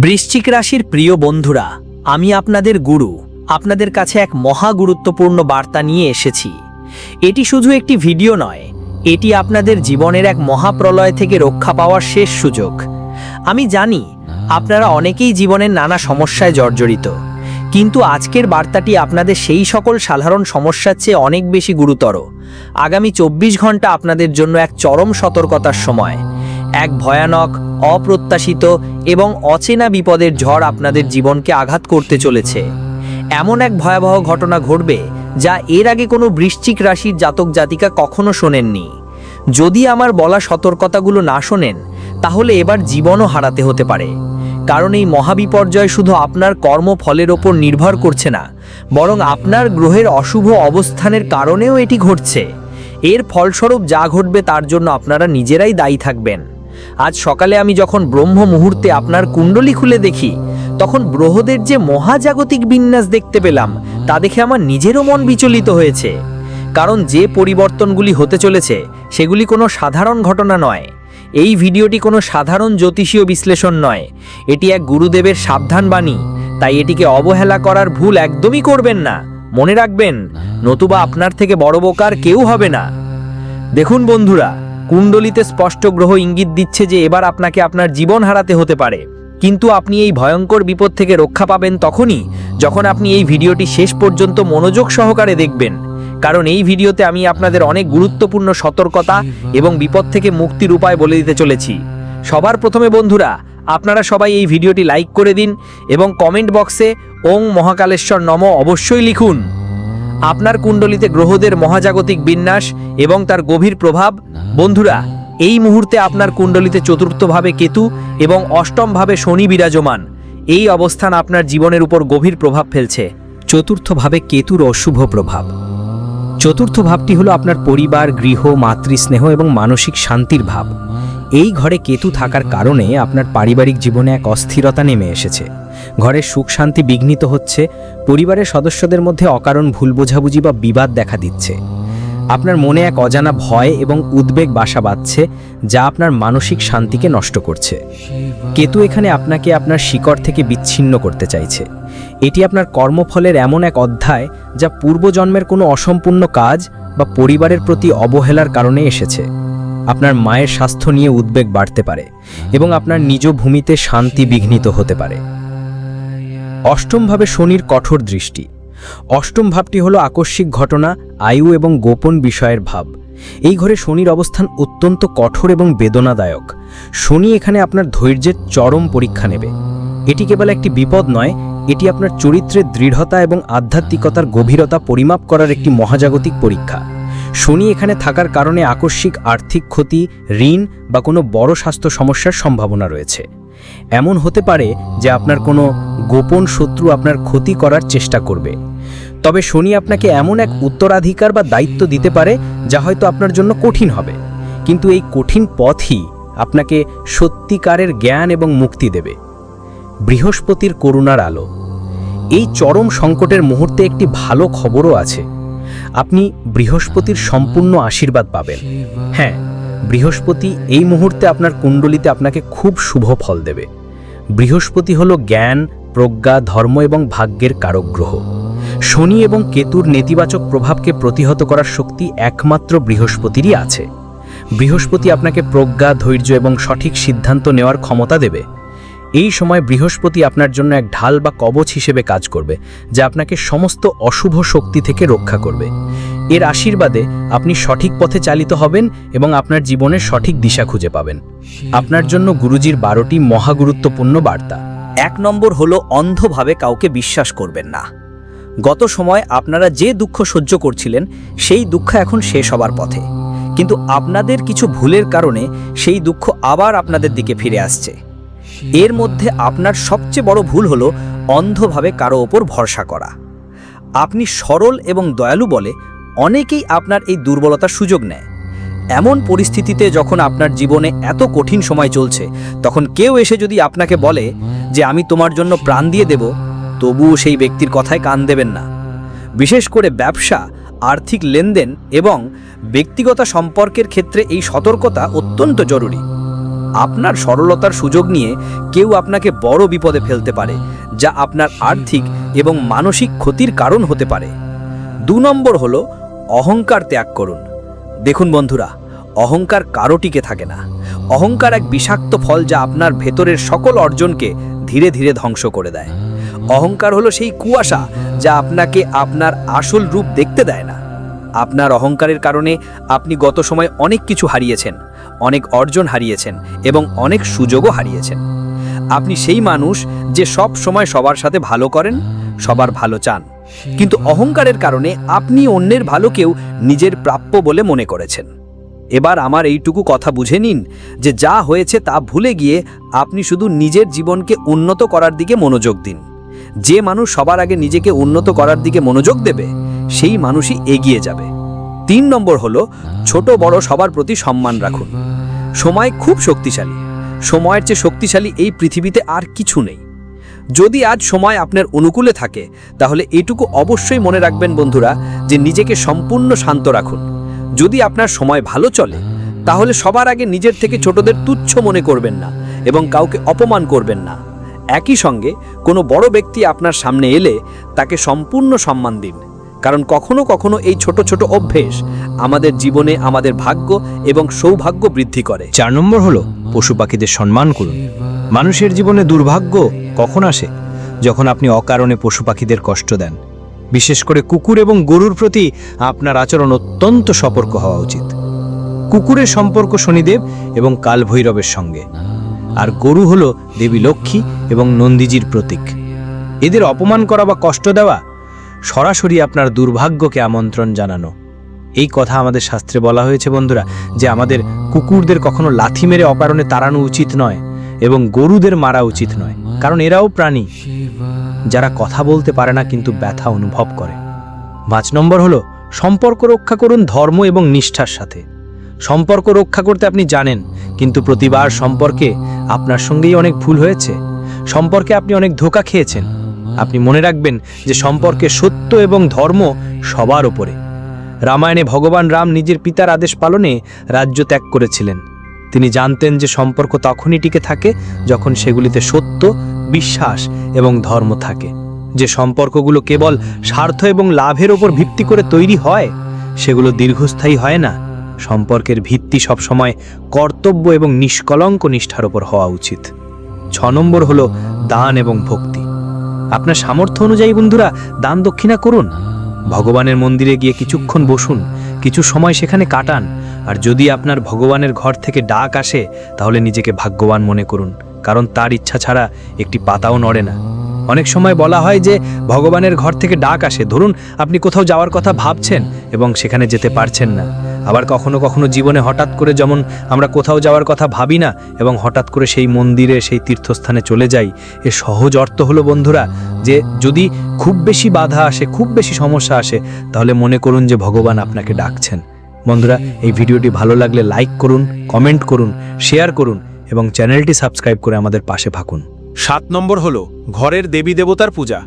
বৃশ্চিক রাশির প্রিয় বন্ধুরা, আমি আপনাদের গুরু, আপনাদের কাছে এক মহা গুরুত্বপূর্ণ বার্তা নিয়ে এসেছি। এটি শুধু একটি ভিডিও নয়, এটি আপনাদের জীবনের এক মহাপ্রলয় থেকে রক্ষা পাওয়ার শেষ সুযোগ। আমি জানি, আপনারা অনেকেই জীবনের নানা সমস্যায় জর্জরিত, কিন্তু আজকের বার্তাটি আপনাদের সেই সকল সাধারণ সমস্যার চেয়ে অনেক বেশি গুরুতর। আগামী চব্বিশ ঘণ্টা আপনাদের জন্য এক চরম সতর্কতার সময়। এক ভয়ানক, অপ্রত্যাশিত এবং অচেনা বিপদের ঝড় আপনাদের জীবনকে আঘাত করতে চলেছে। এমন এক ভয়াবহ ঘটনা ঘটবে যা এর আগে কোনো বৃশ্চিক রাশির জাতক জাতিকা কখনো শোনেননি। যদি আমার বলা সতর্কতাগুলো না শোনেন, তাহলে এবার জীবনও হারাতে হতে পারে। কারণ এই মহাবিপর্যয় শুধু আপনার কর্মফলের ওপর নির্ভর করছে না, বরং আপনার গ্রহের অশুভ অবস্থানের কারণেও এটি ঘটছে। এর ফলস্বরূপ যা ঘটবে তার জন্য আপনারা নিজেরাই দায়ী থাকবেন। আজ সকালে আমি যখন ব্রহ্ম মুহূর্তে আপনার কুণ্ডলী খুলে দেখি, তখন গ্রহদের যে মহাজাগতিক বিন্যাস দেখতে পেলাম, তা দেখে আমার নিজেরও মন বিচলিত হয়েছে। কারণ যে পরিবর্তনগুলি হতে চলেছে, সেগুলি কোনো সাধারণ ঘটনা নয়। এই ভিডিওটি কোনো সাধারণ জ্যোতিষীয় বিশ্লেষণ নয়। এটি এক গুরুদেবের সাবধান বাণী, তাই এটিকে অবহেলা করার ভুল একদমই করবেন না। মনে রাখবেন, নতুবা আপনার থেকে বড় বোকার কেউ হবে না। দেখুন বন্ধুরা কুণ্ডলিতে স্পষ্ট গ্রহ ইঙ্গিত দিচ্ছে যে এবার আপনাকে আপনার জীবন হারাতে হতে পারে। কিন্তু আপনি এই ভয়ঙ্কর বিপদ থেকে রক্ষা পাবেন তখনই, যখন আপনি এই ভিডিওটি শেষ পর্যন্ত মনোযোগ সহকারে দেখবেন। কারণ এই ভিডিওতে আমি আপনাদের অনেক গুরুত্বপূর্ণ সতর্কতা এবং বিপদ থেকে মুক্তির উপায় বলে দিতে চলেছি। সবার প্রথমে বন্ধুরা, আপনারা সবাই এই ভিডিওটি লাইক করে দিন এবং কমেন্ট বক্সে ওং মহাকালেশ্বর নম অবশ্যই লিখুন। আপনার কুণ্ডলিতে গ্রহদের মহাজাগতিক বিন্যাস এবং তার গভীর প্রভাব, বন্ধুরা, এই মুহূর্তে আপনার কুণ্ডলিতে চতুর্থভাবে কেতু এবং অষ্টমভাবে শনি বিরাজমান। এই অবস্থান আপনার জীবনের উপর গভীর প্রভাব ফেলছে। চতুর্থভাবে কেতুর অশুভ প্রভাব। চতুর্থ ভাবটি হলো আপনার পরিবার, গৃহ, মাতৃস্নেহ এবং মানসিক শান্তির ভাব। এই ঘরে কেতু থাকার কারণে আপনার পারিবারিক জীবনে এক অস্থিরতা নেমে এসেছে। ঘরের সুখ শান্তি বিঘ্নিত হচ্ছে, পরিবারের সদস্যদের মধ্যে অকারণ ভুল বোঝাবুঝি বা বিবাদ দেখা দিচ্ছে। আপনার মনে এক অজানা ভয় এবং উদ্বেগ বাসা বাঁধছে, যা আপনার মানসিক শান্তিকে নষ্ট করছে। কেতু এখানে আপনাকে আপনার শিকড় থেকে বিচ্ছিন্ন করতে চাইছে। এটি আপনার কর্মফলের এমন এক অধ্যায়, যা পূর্বজন্মের কোনো অসম্পূর্ণ কাজ বা পরিবারের প্রতি অবহেলার কারণে এসেছে। আপনার মায়ের স্বাস্থ্য নিয়ে উদ্বেগ বাড়তে পারে এবং আপনার নিজ ভূমিতে শান্তি বিঘ্নিত হতে পারে। অষ্টমভাবে শনির কঠোর দৃষ্টি। অষ্টম ভাবটি হলো আকস্মিক ঘটনা, আয়ু এবং গোপন বিষয়ের ভাব। এই ঘরে শনির অবস্থান অত্যন্ত কঠোর এবং বেদনাদায়ক। শনি এখানে আপনার ধৈর্যের চরম পরীক্ষা নেবে। এটি কেবল একটি বিপদ নয়, এটি আপনার চরিত্রের দৃঢ়তা এবং আধ্যাত্মিকতার গভীরতা পরিমাপ করার একটি মহাজাগতিক পরীক্ষা। শনি এখানে থাকার কারণে আকস্মিক আর্থিক ক্ষতি, ঋণ বা কোনো বড় স্বাস্থ্য সমস্যার সম্ভাবনা রয়েছে। এমন হতে পারে যে আপনার কোনো গোপন শত্রু আপনার ক্ষতি করার চেষ্টা করবে। তবে শনি আপনাকে এমন এক উত্তরাধিকার বা দায়িত্ব দিতে পারে যা হয়তো আপনার জন্য কঠিন হবে। কিন্তু এই কঠিন পথই আপনাকে সত্যিকারের জ্ঞান এবং মুক্তি দেবে। বৃহস্পতির করুণার আলো। এই চরম সংকটের মুহূর্তে একটি ভালো খবরও আছে। আপনি বৃহস্পতির সম্পূর্ণ আশীর্বাদ পাবেন। হ্যাঁ বৃহস্পতি এই মুহূর্তে আপনার কুণ্ডলিতে আপনাকে খুব শুভ ফল দেবে। বৃহস্পতি হলো জ্ঞান, প্রজ্ঞা, ধর্ম এবং ভাগ্যের কারক গ্রহ শনি এবং কেতুর নেতিবাচক প্রভাবকে প্রতিহত করার শক্তি একমাত্র বৃহস্পতিরই আছে। বৃহস্পতি আপনাকে প্রজ্ঞা, ধৈর্য এবং সঠিক সিদ্ধান্ত নেওয়ার ক্ষমতা দেবে। এই সময় বৃহস্পতি আপনার জন্য এক ঢাল বা কবচ হিসেবে কাজ করবে, যা আপনাকে সমস্ত অশুভ শক্তি থেকে রক্ষা করবে। এর আশীর্বাদে আপনি সঠিক পথে চালিত হবেন এবং আপনার জীবনের সঠিক দিশা খুঁজে পাবেন। আপনার জন্য গুরুজির বারোটি মহাগুরুত্বপূর্ণ বার্তা। এক নম্বর হলো, অন্ধভাবে কাউকে বিশ্বাস করবেন না। গত সময় আপনারা যে দুঃখ সহ্য করছিলেন, সেই দুঃখ এখন শেষ হবার পথে। কিন্তু আপনাদের কিছু ভুলের কারণে সেই দুঃখ আবার আপনাদের দিকে ফিরে আসছে। এর মধ্যে আপনার সবচেয়ে বড় ভুল হলো অন্ধভাবে কারও ওপর ভরসা করা। আপনি সরল এবং দয়ালু বলে অনেকেই আপনার এই দুর্বলতার সুযোগ নেয়। এমন পরিস্থিতিতে যখন আপনার জীবনে এত কঠিন সময় চলছে, তখন কেউ এসে যদি আপনাকে বলে যে, আমি তোমার জন্য প্রাণ দিয়ে দেব তবুও সেই ব্যক্তির কথায় কান দেবেন না। বিশেষ করে ব্যবসা, আর্থিক লেনদেন এবং ব্যক্তিগত সম্পর্কের ক্ষেত্রে এই সতর্কতা অত্যন্ত জরুরি। আপনার সরলতার সুযোগ নিয়ে কেউ আপনাকে বড় বিপদে ফেলতে পারে, যা আপনার আর্থিক এবং মানসিক ক্ষতির কারণ হতে পারে। দু নম্বর হলো অহংকার ত্যাগ করুন। দেখুন বন্ধুরা, অহংকার কারও টিকে থাকে না। অহংকার এক বিষাক্ত ফল যা আপনার ভেতরের সকল অর্জনকে ধীরে ধীরে ধ্বংস করে দেয়। অহংকার হলো সেই কুয়াশা যা আপনাকে আপনার আসল রূপ দেখতে দেয় না। আপনার অহংকারের কারণে আপনি গত সময় অনেক কিছু হারিয়েছেন। অনেক অর্জন হারিয়েছেন এবং অনেক সুযোগও হারিয়েছেন। আপনি সেই মানুষ যে সব সময় সবার সাথে ভালো করেন, সবার ভালো চান। কিন্তু অহংকারের কারণে আপনি অন্যের ভালোকেও নিজের প্রাপ্য বলে মনে করেছেন। এবার আমার এইটুকু কথা বুঝে নিন যে যা হয়েছে তা ভুলে গিয়ে আপনি শুধু নিজের জীবনকে উন্নত করার দিকে মনোযোগ দিন। যে মানুষ সবার আগে নিজেকে উন্নত করার দিকে মনোযোগ দেবে, সেই মানুষই এগিয়ে যাবে। তিন নম্বর হলো, ছোট বড় সবার প্রতি সম্মান রাখুন। সময় খুব শক্তিশালী। সময়ের চেয়ে শক্তিশালী এই পৃথিবীতে আর কিছু নেই। যদি আজ সময় আপনার অনুকূলে থাকে, তাহলে এটুকু অবশ্যই মনে রাখবেন বন্ধুরা, যে নিজেকে সম্পূর্ণ শান্ত রাখুন। যদি আপনার সময় ভালো চলে, তাহলে সবার আগে নিজের থেকে ছোটদের তুচ্ছ মনে করবেন না এবং কাউকে অপমান করবেন না। একই সঙ্গে কোনো বড় ব্যক্তি আপনার সামনে এলে তাকে সম্পূর্ণ সম্মান দিন। কারণ কখনো কখনো এই ছোট ছোট অভ্যেস আমাদের জীবনে আমাদের ভাগ্য এবং সৌভাগ্য বৃদ্ধি করে। চার নম্বর হলো পশু পাখিদের সম্মান করুন। মানুষের জীবনে দুর্ভাগ্য কখন আসে? যখন আপনি অকারণে পশু পাখিদের কষ্ট দেন। বিশেষ করে কুকুর এবং গরুর প্রতি আপনার আচরণ অত্যন্ত সতর্ক হওয়া উচিত। কুকুরের সম্পর্ক শনিদেব এবং কালভৈরবের সঙ্গে। আর গরু হলো দেবী লক্ষ্মী এবং নন্দীজির প্রতীক। এদের অপমান করা বা কষ্ট দেওয়া সরাসরি আপনার দুর্ভাগ্যকে আমন্ত্রণ জানানো। এই কথা আমাদের শাস্ত্রে বলা হয়েছে, বন্ধুরা, যে আমাদের কুকুরদের কখনো লাথি মেরে অকারণে তাড়ানো উচিত নয় এবং গরুদের মারা উচিত নয়, কারণ এরাও প্রাণী। যারা কথা বলতে পারে না, কিন্তু ব্যথা অনুভব করে। পাঁচ নম্বর হলো, সম্পর্ক রক্ষা করুন ধর্ম এবং নিষ্ঠার সাথে। সম্পর্ক রক্ষা করতে আপনি জানেন, কিন্তু প্রতিবার সম্পর্কে আপনার সঙ্গেই অনেক ভুল হয়েছে। সম্পর্কে আপনি অনেক ধোকা খেয়েছেন। আপনি মনে রাখবেন যে সম্পর্কে সত্য এবং ধর্ম সবার ওপরে রামায়ণে ভগবান রাম নিজের পিতার আদেশ পালনে রাজ্য ত্যাগ করেছিলেন। তিনি জানতেন যে সম্পর্ক তখনই টিকে থাকে যখন সেগুলিতে সত্য বিশ্বাস এবং ধর্ম থাকে। যে সম্পর্কগুলো কেবল স্বার্থ এবং লাভের ওপর ভিত্তি করে তৈরি হয় সেগুলো দীর্ঘস্থায়ী হয় না। সম্পর্কের ভিত্তি সবসময় কর্তব্য এবং নিষ্কলঙ্ক নিষ্ঠার ওপর হওয়া উচিত। ছ নম্বর হলো দান এবং ভক্তি। আপনার সামর্থ্য অনুযায়ী বন্ধুরা, দান দক্ষিণা করুন। ভগবানের মন্দিরে গিয়ে কিছুক্ষণ বসুন, কিছু সময় সেখানে কাটান। আর যদি আপনার ভগবানের ঘর থেকে ডাক আসে, তাহলে নিজেকে ভাগ্যবান মনে করুন, কারণ তার ইচ্ছা ছাড়া একটি পাতাও নড়ে না। অনেক সময় বলা হয় যে, ভগবানের ঘর থেকে ডাক আসে। ধরুন, আপনি কোথাও যাওয়ার কথা ভাবছেন এবং সেখানে যেতে পারছেন না। আবার কখনো কখনো জীবনে হঠাৎ করে যেমন আমরা কোথাও যাওয়ার কথা ভাবি না, এবং হঠাৎ করে সেই মন্দিরে, সেই তীর্থস্থানে চলে যাই। এর সহজ অর্থ হলো, বন্ধুরা, যে যদি খুব বেশি বাধা আসে, খুব বেশি সমস্যা আসে, তাহলে মনে করুন যে ভগবান আপনাকে ডাকছেন। বন্ধুরা, এই ভিডিওটি ভালো লাগলে লাইক করুন, কমেন্ট করুন, শেয়ার করুন, এবং চ্যানেলটি সাবস্ক্রাইব করে আমাদের পাশে থাকুন। সাত নম্বর হল, ঘরের দেবী দেবতার পূজা।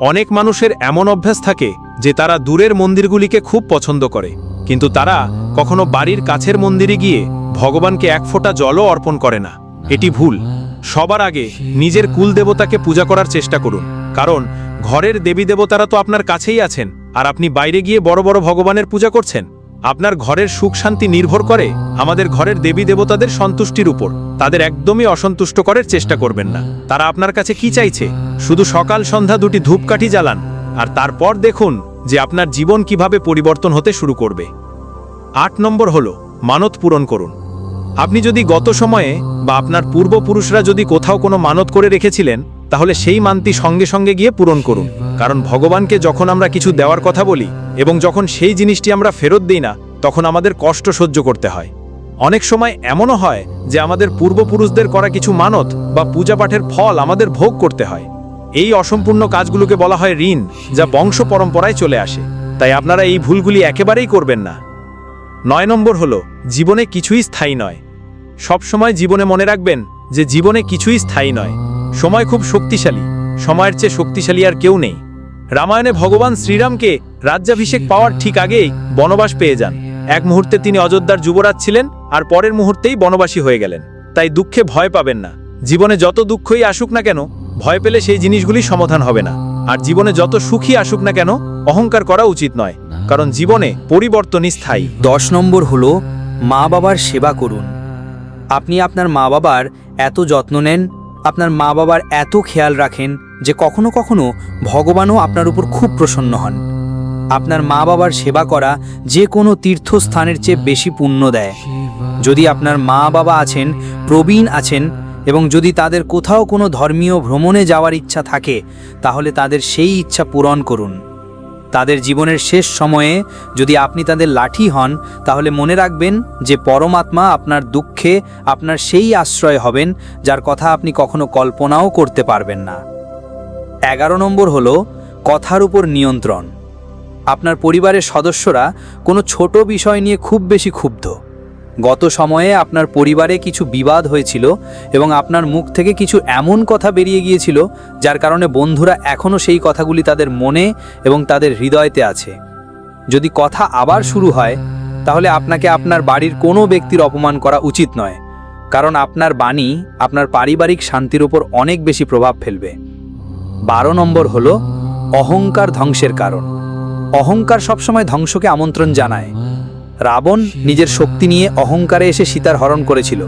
অনেক মানুষের এমন অভ্যাস থাকে যে তারা দূরের মন্দিরগুলিকে খুব পছন্দ করে। কিন্তু তারা কখনো বাড়ির কাছের মন্দিরে গিয়ে ভগবানকে এক ফোঁটা জলও অর্পণ করে না। এটি ভুল। সবার আগে নিজের কুল দেবতাকে পূজা করার চেষ্টা করুন। কারণ ঘরের দেবী দেবতারা তো আপনার কাছেই আছেন, আর আপনি বাইরে গিয়ে বড় বড় ভগবানের পূজা করছেন। আপনার ঘরের সুখ শান্তি নির্ভর করে, আমাদের ঘরের দেবী দেবতাদের সন্তুষ্টির উপর। তাদের একদমই অসন্তুষ্ট করার চেষ্টা করবেন না। তারা আপনার কাছে কি চাইছে? শুধু সকাল সন্ধ্যা দুটি ধূপকাঠি জ্বালান, আর তারপর দেখুন যে আপনার জীবন কীভাবে পরিবর্তন হতে শুরু করবে। আট নম্বর হল, মানত পূরণ করুন। আপনি যদি গত সময়ে বা আপনার পূর্বপুরুষরা যদি কোথাও কোনো মানত করে রেখেছিলেন তাহলে সেই মানটি সঙ্গে সঙ্গে গিয়ে পূরণ করুন। কারণ ভগবানকে যখন আমরা কিছু দেওয়ার কথা বলি এবং যখন সেই জিনিসটি আমরা ফেরত দিই না, তখন আমাদের কষ্ট সহ্য করতে হয়। অনেক সময় এমনও হয় যে আমাদের পূর্বপুরুষদের করা কিছু মানত বা পূজা পাঠের ফল আমাদের ভোগ করতে হয়। এই অসম্পূর্ণ কাজগুলোকে বলা হয় ঋণ, যা বংশ পরম্পরায় চলে আসে। তাই আপনারা এই ভুলগুলি একেবারেই করবেন না। নয় নম্বর হলো, জীবনে কিছুই স্থায়ী নয়। সবসময় জীবনে মনে রাখবেন যে জীবনে কিছুই স্থায়ী নয়। সময় খুব শক্তিশালী। সময়ের চেয়ে শক্তিশালী আর কেউ নেই। রামায়ণে ভগবান শ্রীরামকে রাজ্যাভিষেক পাওয়ার ঠিক আগেই বনবাস পেয়ে যান। এক মুহূর্তে তিনি অযোধ্যার যুবরাজ ছিলেন আর পরের মুহূর্তেই বনবাসী হয়ে গেলেন। তাই দুঃখে ভয় পাবেন না। জীবনে যত দুঃখই আসুক না কেন, ভয় পেলে সেই জিনিসগুলি সমাধান হবে না। আর জীবনে যত সুখী আসুক না কেন, অহংকার করা উচিত নয়। কারণ জীবনে পরিবর্তনই স্থায়ী। দশ নম্বর হলো মা বাবার সেবা করুন। আপনি আপনার মা বাবার এত যত্ন নেন আপনার মা বাবার এত খেয়াল রাখেন যে কখনো কখনো ভগবানও আপনার উপর খুব প্রসন্ন হন। আপনার মা বাবার সেবা করা যে কোনো তীর্থস্থানের চেয়ে বেশি পুণ্য দেয়। যদি আপনার মা বাবা আছেন, প্রবীণ আছেন এবং যদি তাদের কোথাও কোনো ধর্মীয় ভ্রমণে যাওয়ার ইচ্ছা থাকে, তাহলে তাদের সেই ইচ্ছা পূরণ করুন। তাদের জীবনের শেষ সময়ে যদি আপনি তাদের লাঠি হন, তাহলে মনে রাখবেন যে পরমাত্মা আপনার দুঃখে, আপনার সেই আশ্রয় হবেন, যার কথা আপনি কখনো কল্পনাও করতে পারবেন না। এগারো নম্বর হল কথার উপর নিয়ন্ত্রণ। আপনার পরিবারের সদস্যরা কোনো ছোট বিষয় নিয়ে খুব বেশি ক্ষুব্ধ। গত সময়ে আপনার পরিবারে কিছু বিবাদ হয়েছিল এবং আপনার মুখ থেকে কিছু এমন কথা বেরিয়ে গিয়েছিল, যার কারণে বন্ধুরা এখনও সেই কথাগুলি তাদের মনে এবং তাদের হৃদয়তে আছে। যদি কথা আবার শুরু হয়, তাহলে আপনাকে আপনার বাড়ির কোনো ব্যক্তির অপমান করা উচিত নয়, কারণ আপনার বাণী আপনার পারিবারিক শান্তির উপর অনেক বেশি প্রভাব ফেলবে। বারো নম্বর হলো, অহংকার ধ্বংসের কারণ। অহংকার সবসময় ধ্বংসকে আমন্ত্রণ জানায়। রাবণ নিজের শক্তি নিয়ে অহংকারে এসে সীতার হরণ করেছিল।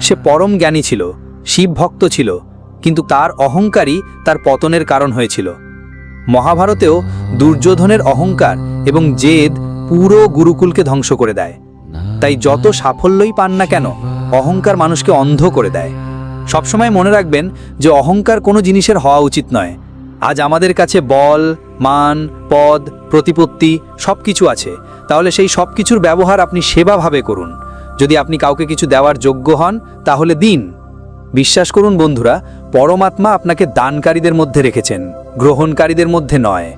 সে পরম জ্ঞানী ছিল শিব ভক্ত ছিল কিন্তু তার অহংকারই তার পতনের কারণ হয়েছিল। মহাভারতেও দুর্যোধনের অহংকার এবং জেদ পুরো গুরুকুলকে ধ্বংস করে দেয়। তাই যত সাফল্যই পান না কেন অহংকার মানুষকে অন্ধ করে দেয়। সবসময় মনে রাখবেন যে অহংকার কোনো জিনিসের হওয়া উচিত নয়। আজ আমাদের কাছে বল, মান, পদ, প্রতিপত্তি সব কিছু আছে। তাহলে সেই সব কিছুর ব্যবহার আপনি সেবাভাবে করুন। যদি আপনি কাউকে কিছু দেওয়ার যোগ্য হন, তাহলে দিন। বিশ্বাস করুন বন্ধুরা, পরমাত্মা আপনাকে দানকারীদের মধ্যে রেখেছেন, গ্রহণকারীদের মধ্যে নয়।